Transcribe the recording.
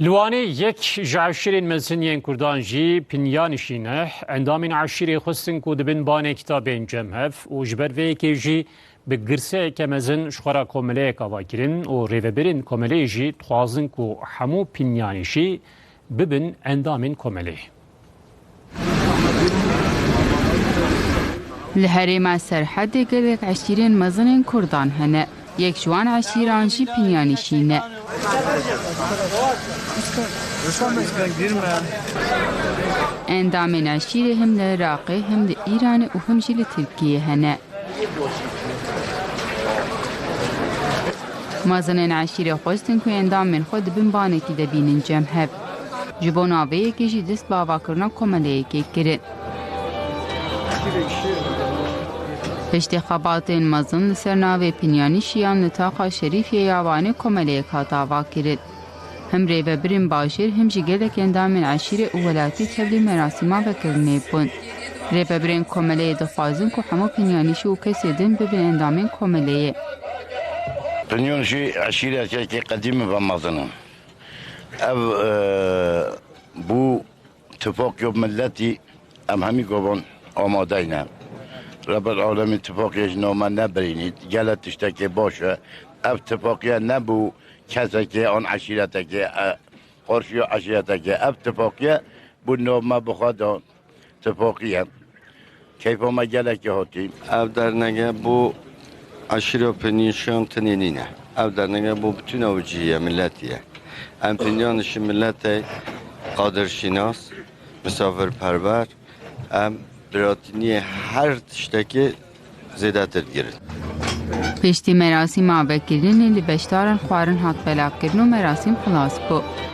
لوانه یک جعشرین مزنین کردان جی پنیانشینه اندامین عشیری خستن کو دبن بانه کتابین جمهف و جبر وی که جی به گرسه که مزن شخورا کومله کوا کرن و ریوبرین کومله جی توازن کو همو پنیانشی ببن اندامین کومله لهرێما سەرحەدێ gelek عشیرên mezin Kurdan hene. Yek ji wan eşîran jî pinyanîşîne. Endamên eşîrê him li Iraqê him li Îranê û him jî li Tirkiyê hene. Mazinên eşîrê xwestin ku endamên xwe dibin banekî de bînin cemhev. Ji bo naveyekê jî dest bi avakirina komeleyekê kirin. Piştî پشتخابات مزن لسرناوی پینیانی شیان لطاقا شریف یاوانی کوملیک هاتا واکرد. هم ریوه برین باشیر هم جگلک اندامن عشیر اولاتی تبلی مراسیما بکرنه بون. ریوه برین کوملیه دخوازن که همو پینیانیشی و کسی دن ببین اندامن کوملیه. پینیانیشی عشیر اتیاتی قدیم بمزنم. ev e, bu tüfek yok milleti emhemi gobon amadeyne. رب العالم اتفاقیش نامه نبرینید. گلتش که باشه. اتفاقیه نبو. کسی که آن عشیرت که قرشی عشیرت که اتفاقیه بود نامه بخواد. اتفاقیه. کیف ما گلکی هاتیم او در نگه بو عشیر پنیشان تنینینه او در نگه بو بتون اوجیه ملتیه. امتنیانش ملت قادرشیناس مسافر پرور. ام դրատինի հար տշտակի զեդատեր գերել։ Պիշտի մերասիմ ավեկիրին իլի բեշտարն խարն հատվելավ գերնում մերասիմ խլասպով։